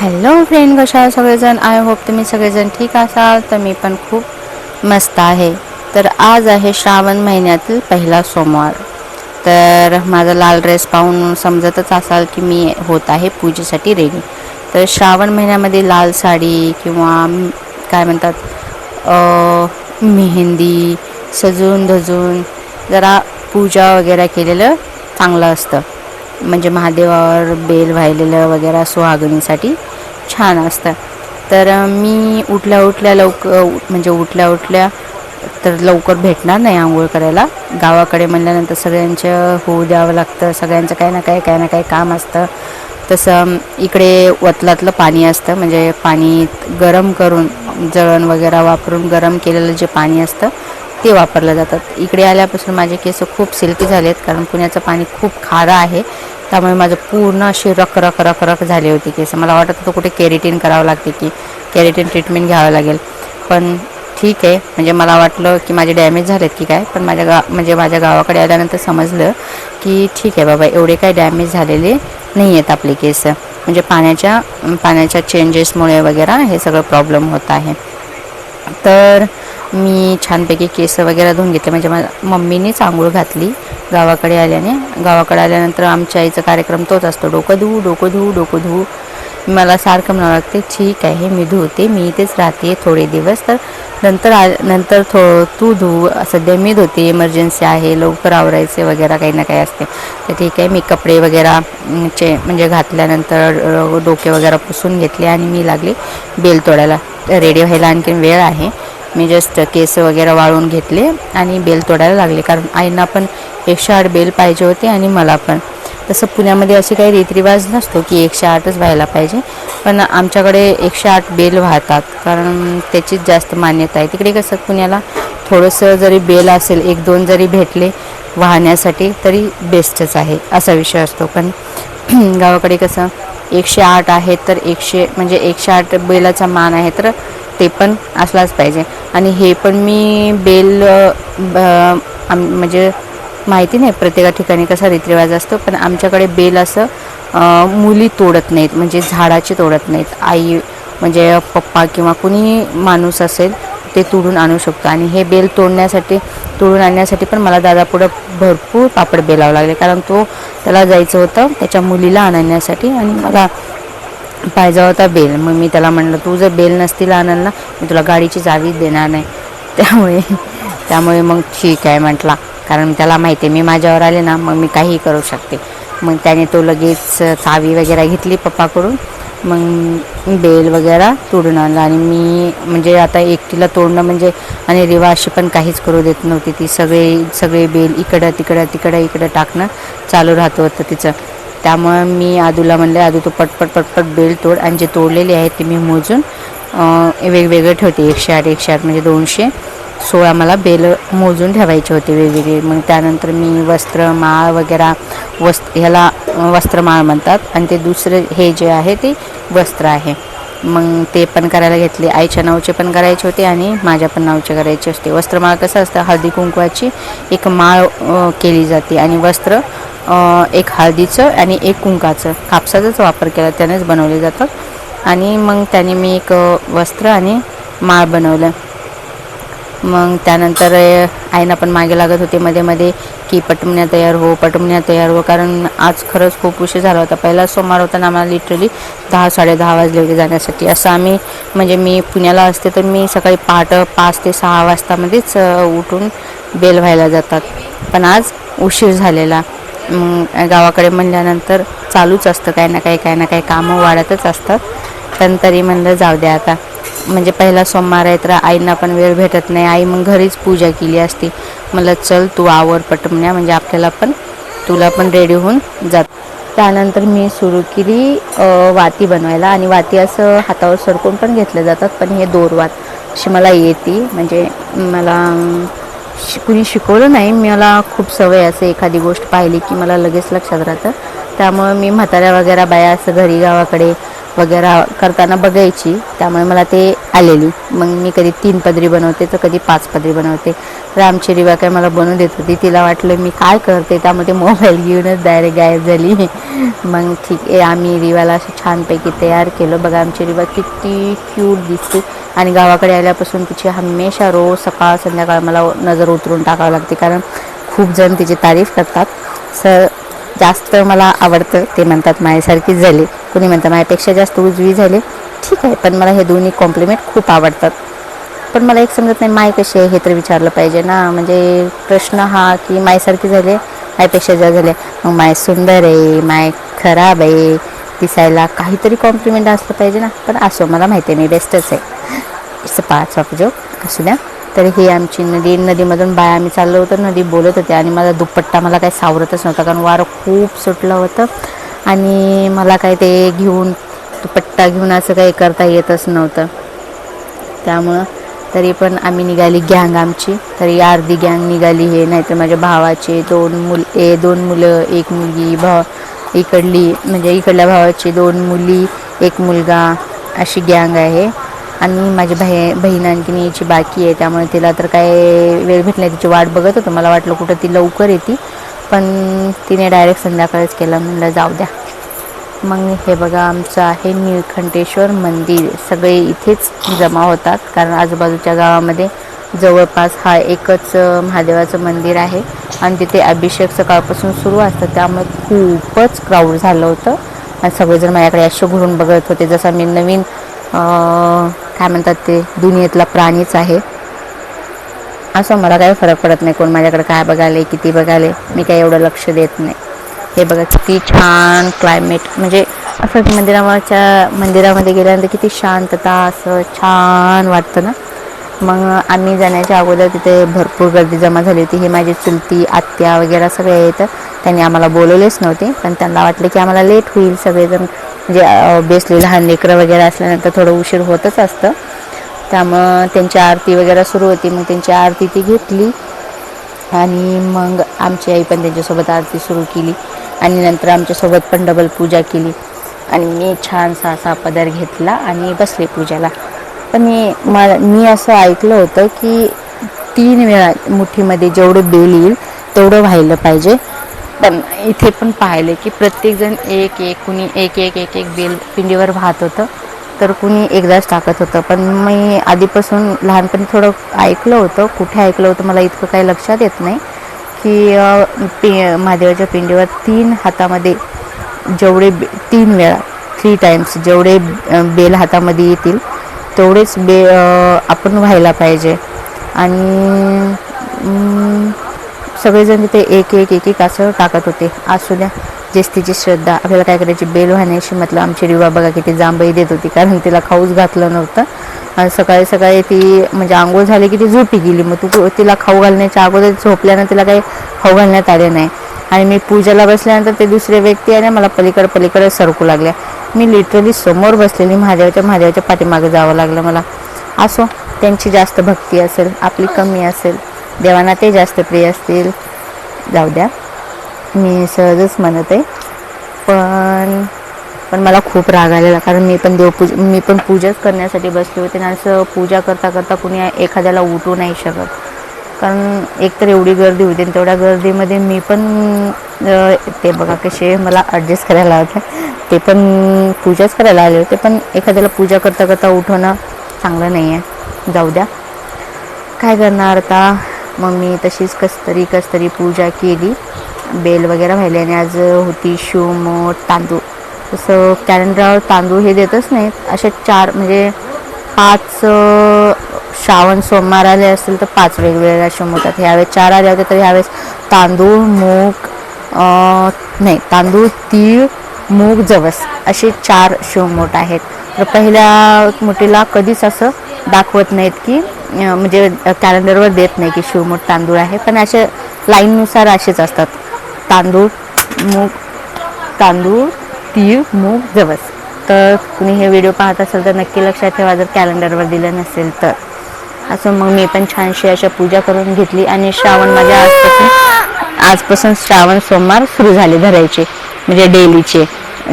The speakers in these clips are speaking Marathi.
हॅलो फ्रेंड कशा सगळेजण? आय होप तुम्ही सगळेजण ठीक असाल तर मी पण खूप मस्त आहे. तर आज आहे श्रावण महिन्यातील पहिला सोमवार. तर माझा लाल ड्रेस पाहून समजतच असाल की मी होत आहे पूजेसाठी रेडी तर श्रावण महिन्यामध्ये लाल साडी किंवा काय म्हणतात मेहंदी सजून धजून जरा पूजा वगैरे केलेलं चांगलं असतं. म्हणजे महादेवावर बेल वाहिलेलं वगैरे सुहागणीसाठी छान असतं. तर मी उठल्या उठल्या लवकर म्हणजे उठल्या उठल्या तर लवकर भेटणार नाही आंघोळ करायला. गावाकडे म्हणल्यानंतर सगळ्यांचं होऊ द्यावं लागतं. सगळ्यांचं काही ना काही काही ना काही काम असतं. तसं इकडे वतलातलं पाणी असतं. म्हणजे पाणी गरम करून जळण वगैरे वापरून गरम केलेलं जे पाणी असतं ते वापरलं जातात. इकडे आल्यापासून माझे केस खूप सिल्की झाले आहेत कारण पुण्याचं पाणी खूप खारं आहे. त्यामुळे माझं पूर्ण अशी रख रख रख रख झाली होती केस. मला वाटत होतं कुठे केरेटीन करावं लागते की केरेटीन ट्रीटमेंट घ्यावं लागेल. पण ठीक आहे. म्हणजे मला वाटलं की माझे डॅमेज झालेत की काय? पण माझ्या गा म्हणजे माझ्या गावाकडे आल्यानंतर समजलं की ठीक आहे बाबा एवढे काही डॅमेज झालेले नाही आहेत आपले केस. म्हणजे पाण्याच्या पाण्याच्या चेंजेसमुळे वगैरे हे सगळं प्रॉब्लेम होत आहे. तर मी छानपैकी केस वगैरे धुवून घेतले. म्हणजे माझ्या मम्मीनेच आंघोळ घातली गावाकडे आल्याने. गावाकडे आल्यानंतर आमच्या आईचा कार्यक्रम तोच असतो. डोकं धुवू डोकं धुवू डोकं धुवू मला सारखं म्हणावं लागते ठीक आहे मी धुवते मी इथेच राहते थोडे दिवस तर नंतर आ नंतर थो तू धुवू सध्या मी धुते इमर्जन्सी आहे लवकर आवरायचे वगैरे काही ना काही असते. तर ठीक आहे मी कपडे वगैरे चे म्हणजे घातल्यानंतर डोके वगैरे पुसून घेतले आणि मी लागले बेल तोडायला. रेडी व्हायला आणखीन वेळ आहे. मी जस्ट केस वगैरे वाळून घेतले आणि बेल तोडायला लागले. कारण आईंना पण एकशे आठ बेल पाहिजे होते आणि मला पण. तसं पुण्यामध्ये असे काही रीतिरिवाज नसतो की एकशे आठच व्हायला पाहिजे. पण आमच्याकडे एकशे आठ बेल वाहतात. कारण त्याचीच जास्त मान्यता आहे. तिकडे कसं पुण्याला थोडंसं जरी बेल असेल एक दोन जरी भेटले वाहण्यासाठी तरी बेस्टच आहे असा विषय असतो. पण गावाकडे कसं एकशे आठ आहे तर एकशे म्हणजे एकशे आठ बैलाचा मान आहे तर ते पण असलाच पाहिजे. आणि हे पण मी बेल ब- आम- म्हणजे माहिती नाही प्रत्येका ठिकाणी कसा रीतिरिवाज असतो पण आमच्याकडे बेल असं मुली तोडत नाहीत म्हणजे झाडाची तोडत नाहीत. आई म्हणजे पप्पा किंवा कुणी माणूस असेल ते तोडून आणू शकतो. आणि हे बेल तोडण्यासाठी तोडून आणण्यासाठी पण मला दादा पुढं भरपूर पापड बेलावं लागले. कारण तो त्याला जायचं होतं त्याच्या मुलीला आणण्यासाठी आणि मला पाहिजे होता बेल. मग मी त्याला म्हणलं तू जर बेल नसतील आणल ना मी तुला गाडीची चावीच देणार नाही. त्यामुळे त्यामुळे मग ठीक आहे म्हटला. कारण त्याला माहिती आहे मी माझ्यावर आले ना मग मी काहीही करू शकते. मग त्याने तो लगेच चावी वगैरे घेतली पप्पाकडून. मग बेल वगैरे तोडून आणला. आणि मी म्हणजे आता एकटीला तोडणं म्हणजे आणि रिवाशी पण काहीच करू देत नव्हती. ती सगळे सगळे बेल इकडं तिकडं तिकडं इकडं टाकणं चालू राहतं होतं तिचं. त्यामुळं मी आदूला म्हणले आदू तू पटपट पटपट बेल तोड. आणि जे तोडलेले आहेत ते मी मोजून वेगवेगळे ठेवते. एकशे आठ एकशे आठ म्हणजे दोनशे. सोळा मला बेल मोजून ठेवायचे होते वेगवेगळे. मग त्यानंतर मी वस्त्र माळ वगैरे वस् ह्याला वस्त्रमाळ म्हणतात. आणि ते दुसरे हे जे आहे ते वस्त्र आहे. मग ते पण करायला घेतले. आईच्या नावचे पण करायचे होते आणि माझ्या पण नावचे करायचे असते. वस्त्रमाळ कसं असतं? हळदी कुंकवाची एक माळ केली जाते आणि वस्त्र एक हळदीचं आणि एक कुंकाचं. कापसाचाच वापर केला त्यानेच बनवले जातात. आणि मग त्याने मी एक वस्त्र आणि माळ बनवलं. मग त्यानंतर आईना पण मागे लागत होते मध्ये मध्ये की पटमण्या तयार हो पटमण्या तयार हो. कारण आज खरंच खूप उशीर झाला होता. पहिला सोमवार होता ना आम्हाला लिटरली दहा साडेदहा वाजले होते जाण्यासाठी. असं आम्ही म्हणजे मी पुण्याला असते तर मी सकाळी पहाट पाच ते सहा वाजतामध्येच उठून बेल व्हायला जातात. पण आज उशीर झालेला. मग गावाकडे म्हणल्यानंतर चालूच असतं. काही ना काही काही ना काही कामं वाढतच असतात. पण तरी म्हणलं जाऊ द्या आता. म्हणजे पहिला सोमवार आहे तर आईंना पण वेळ भेटत नाही. आई मग घरीच पूजा केली असती. मला चल तू आवर पटमण्या. म्हणजे आपल्याला पण तुला पण रेडी होऊन जात. त्यानंतर मी सुरू केली वाती बनवायला. आणि वाती असं हातावर सरकून पण घेतल्या जातात पण हे दोरवात अशी मला येते. म्हणजे मला शि कुणी शिकवलं नाही. मला खूप सवय असं एखादी गोष्ट पाहिली की मला लगेच लक्षात राहतं. त्यामुळं मी म्हाताऱ्या वगैरे बाया असं घरी गावाकडे वगैरे करताना बघायची. त्यामुळे मला ते आलेली. मग मी कधी तीन पदरी बनवते तर कधी पाच पदरी बनवते. तर आमची रिवा काय मला बनवून देत होती. तिला वाटलं मी काय करते? त्यामध्ये मोबाईल घेऊनच डायरेक्ट गायब झाली. मग ठीक आहे आम्ही रिवाला असं छानपैकी तयार केलं. बघा आमची रिवा किती क्यूट दिसते. आणि गावाकडे आल्यापासून तिची हमेशा रोज सकाळ संध्याकाळ मला नजर उतरून टाकावं लागते. कारण खूप जण तिची तारीफ करतात. सर जास्त मला आवडतं ते म्हणतात माझ्यासारखीच झाली. कुणी म्हणतं माझ्यापेक्षा जास्त उजवी झाली. ठीक आहे पण मला हे दोन्ही कॉम्प्लिमेंट खूप आवडतात. पण मला एक समजत नाही माय कशी आहे हे तर विचारलं पाहिजे ना. म्हणजे प्रश्न हा की मायसारखी झाले मायपेक्षा ज्या झाले. मग माय सुंदर आहे माय खराब आहे दिसायला काहीतरी कॉम्प्लिमेंट असलं पाहिजे ना. पण असो मला माहिती आहे मी बेस्टच आहे. It's a parts of joke असू द्या. तर ही आमची नदी नदीमधून बाय आम्ही चाललो होतो नदी बोलत होते आणि माझा दुपट्टा मला काही सावरतच नव्हता कारण वारं खूप सुटलं होतं. आणि मला काय ते घेऊन दुपट्टा घेऊन असं काही करता येतच नव्हतं. त्यामुळं तरी पण आम्ही निघाली गँग आमची. तरी अर्धी गँग निघाली हे नाहीतर माझ्या भावाचे दोन मुल ए दोन मुलं एक मुलगी भाव इकडली म्हणजे इकडल्या भावाची दोन मुली एक मुलगा अशी गँग आहे. आणि माझी बही बहीण आणखीन यायची बाकी आहे त्यामुळे तिला तर काय वेळ भेटला तिची वाट बघत होतं. मला वाटलं कुठं ती लवकर येते. पण तिने डायरेक्ट संध्याकाळीच केलं. म्हणलं जाऊ द्या. मग हे बघा आमचं आहे निळखंठेश्वर मंदिर. सगळे इथेच जमा होतात. कारण आजूबाजूच्या गावामध्ये जवळपास हा एकच महादेवाचं मंदिर आहे. आणि तिथे अभिषेक सकाळपासून सुरू असतं त्यामुळे खूपच क्राऊड झालं होतं. आणि सगळेजण माझ्याकडे असे घुरून बघत होते. जसं मी नवीन काय म्हणतात ते दुनियेतला प्राणीच आहे. असं मला काही फरक पडत नाही कोण माझ्याकडे काय बघाले किती बघाले मी काही एवढं लक्ष देत नाही. हे बघा किती छान क्लायमेट म्हणजे असं मंदिराच्या मंदिरामध्ये गेल्यानंतर किती शांतता असं छान वाटतं ना. मग आम्ही जाण्याच्या अगोदर तिथे भरपूर गर्दी जमा झाली होती. हे माझी चुलती आत्या वगैरे सगळे आहेत. त्यांनी आम्हाला बोलवलेच नव्हते. पण त्यांना वाटलं की आम्हाला लेट होईल सगळेजण. म्हणजे ऑबियसली लहान लेकरं वगैरे असल्यानंतर थोडं उशीर होतच असतं. त्यामुळं त्यांची आरती वगैरे सुरू होती मग त्यांची आरती ती घेतली. आणि मग आमची आई पण त्यांच्यासोबत आरती सुरू केली. आणि नंतर आमच्यासोबत पण डबल पूजा केली. आणि मी छानसा असा पदर घेतला आणि बसले पूजाला. पण मी मला मी असं ऐकलं होतं की तीन वेळा मुठीमध्ये जेवढं बेल येईल तेवढं व्हायला पाहिजे. पण इथे पण पाहिले की प्रत्येकजण एक एक कुणी एक एक एक एक बेल पिंडीवर वाहत होतं. तर कुणी एकदाच टाकत होतं. पण मी आधीपासून लहानपणी थोडं ऐकलं होतं. कुठे ऐकलं होतं मला इतकं काही लक्षात येत नाही. की पि महादेवाच्या पिंडीवर तीन हातामध्ये जेवढे बे तीन वेळा थ्री टाईम्स जेवढे बेल हातामध्ये येतील तेवढेच बे आपण व्हायला पाहिजे. आणि सगळेजण तिथे एक एक एक एक असं टाकत होते. असू द्या जेच तिची श्रद्धा. आपल्याला काय करायची? बेल वाहण्याशी म्हटलं आमची रिवा बघा किती जांभई देत होती. कारण तिला खाऊच घातलं नव्हतं. सकाळी सकाळी ती म्हणजे आंघोळ झाली की ती झोपी गेली. मग तू तिला खाऊ घालण्याच्या अगोदर झोपल्यानं तिला काही खाऊ घालण्यात आले नाही. आणि मी पूजेला बसल्यानंतर ते दुसरे व्यक्ती आले मला पलीकडे पलीकडे सरकू लागल्या. मी लिटरली समोर बसलेली महादेवाच्या महादेवाच्या पाठीमागे जावं लागलं मला. असो त्यांची जास्त भक्ती असेल आपली कमी असेल. देवांना ते जास्त प्रिय असतील. जाऊ द्या. मी सहजच म्हणत. आहे पण पण मला खूप राग आलेला कारण मी पण देवपूज मी पण पूजाच करण्यासाठी बसले होते आणि असं पूजा करता करता कुणी एखाद्याला उठू नाही शकत. कारण एकतर एवढी गर्दी होती आणि तेवढ्या गर्दीमध्ये मी पण ते बघा कसे मला ॲडजस्ट करायला होते. ते पण पूजाच करायला आले होते पण एखाद्याला पूजा करता करता उठवणं चांगलं नाही आहे जाऊ द्या. काय करणार आता? मग मी तशीच कसतरी कसतरी पूजा केली. बेल वगैरे व्हायली आणि आज होती शिवमोठ तांदूळ. तसं कॅलेंडरावर तांदूळ हे देतच नाहीत. असे चार म्हणजे पाच श्रावण सोमवार आले असतील तर पाच वेगवेगळ्या शिवमोठात ह्यावेळेस चार आले होते तर ह्यावेळेस तांदूळ मूग नाही तांदूळ तीळ मूग जवस असे चार शिवमोठ आहेत. तर पहिल्या मुठीला कधीच असं दाखवत नाहीत की म्हणजे कॅलेंडरवर देत नाही की शिवमोठ तांदूळ आहे पण असे लाईननुसार असेच असतात. तांदूळ मूग तांदूळ तीळ मूग जवस. तर कुणी हे व्हिडिओ पाहत असेल तर नक्की लक्षात ठेवा. जर कॅलेंडरवर दिलं नसेल तर. असं मग मी पण छानशी अशा पूजा करून घेतली आणि श्रावण माझ्या आजपासून आजपासून श्रावण सोमवार सुरू झाले धरायचे. म्हणजे डेलीचे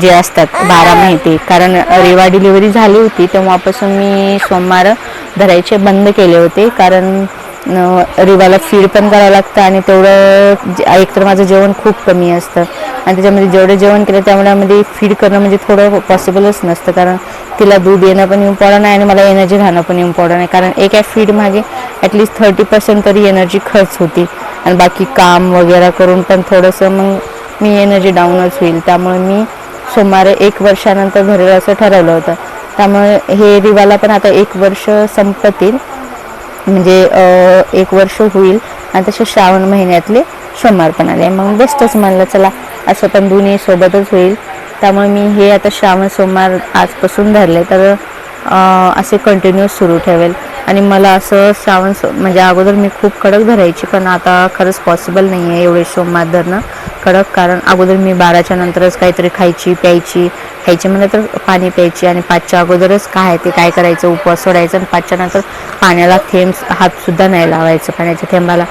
जे असतात बारा महिने कारण रेवा डिलिव्हरी झाली होती तेव्हापासून मी सोमवार धरायचे बंद केले होते. कारण रिवाला फीड पण करावं लागतं आणि तेवढं जे- एकतर माझं जेवण खूप कमी असतं. आणि त्याच्यामध्ये जेवढं जेवण केलं त्यामुळे फीड करणं म्हणजे थोडं पॉसिबलच नसतं. कारण तिला दूध येणं पण इम्पॉर्टंट आहे आणि मला एनर्जी राहणं पण इम्पॉर्टंट आहे. कारण एका फीड मागे ॲटलिस्ट थर्टी पर्सेंट तरी एनर्जी खर्च होती. आणि बाकी काम वगैरे करून पण थोडंसं मग मी एनर्जी डाऊनच होईल. त्यामुळे मी सुमारे एक वर्षानंतर घरी असं ठरवलं होतं. त्यामुळे हे रिवाला पण आता एक वर्ष संपतील. म्हणजे एक वर्ष होईल. आणि तसे श्रावण महिन्यातले सोमवार पण आले. मग बेस्टच म्हणलं चला असं पण दोन्ही सोबतच होईल. त्यामुळे मी हे आता श्रावण सोमवार आजपासून धरले. तर असे कंटिन्यू सुरू ठेवेल. आणि मला असं श्रावण सो म्हणजे अगोदर मी खूप कडक धरायची पण आता खरंच पॉसिबल नाही आहे एवढे सोमवार धरणं. कडक कारण अगोदर मी बाराच्या नंतरच काहीतरी खायची प्यायची. खायची म्हणलं तर पाणी प्यायची आणि पाचच्या अगोदरच काय ते काय करायचं उपवास सोडायचं आणि पाचच्या नंतर पाण्याला थेंब हातसुद्धा नाही लावायचं पाण्याच्या थेंबाला.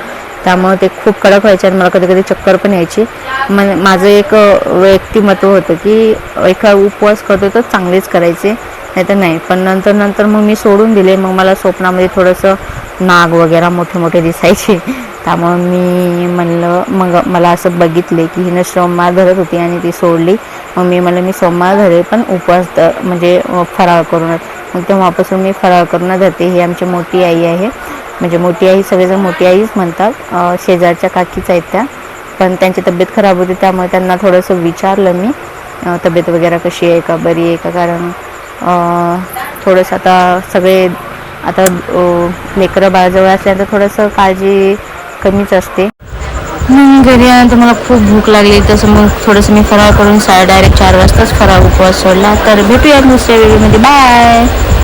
त्यामुळे ते खूप कडक व्हायचे आणि मला कधी कधी चक्कर पण यायची. मग माझं एक व्यक्तिमत्व होतं की एका उपवास करतो तर चांगलेच करायचे नाही तर नाही. पण नंतर नंतर मग मी सोडून दिले. मग मला स्वप्नामध्ये थोडंसं नाग वगैरे मोठे मोठे दिसायचे. त्यामुळं मी म्हणलं मग मला असं बघितले की हिनं सोमवार धरत होती आणि ती सोडली. मग मी म्हणलं मी सोमवार धरे पण उपवास म्हणजे फराळ करूनच. मग तेव्हापासून मी फराळ करूनच धरते ही आमची मोठी आई आहे. म्हणजे मोठी आई सगळेजण मोठी आईच म्हणतात. शेजारच्या काकीच आहेत त्या. पण त्यांची तब्येत खराब होती त्यामुळे त्यांना थोडंसं विचारलं मी. तब्येत वगैरे कशी आहे का? बरी आहे का? कारण थोडंसं आता सगळे आता लेकरं बाळाजवळ असल्यानंतर थोडंसं काळजी कमीच असते. घरी आल्यानंतर मला खूप भूक लागली. तसं मग थोडंसं मी फराळ करून सा डायरेक्ट चार वाजताच फराळ उपवास सोडला. तर भेटूया दुसऱ्या व्हिडिओमध्ये म्हणजे बाय.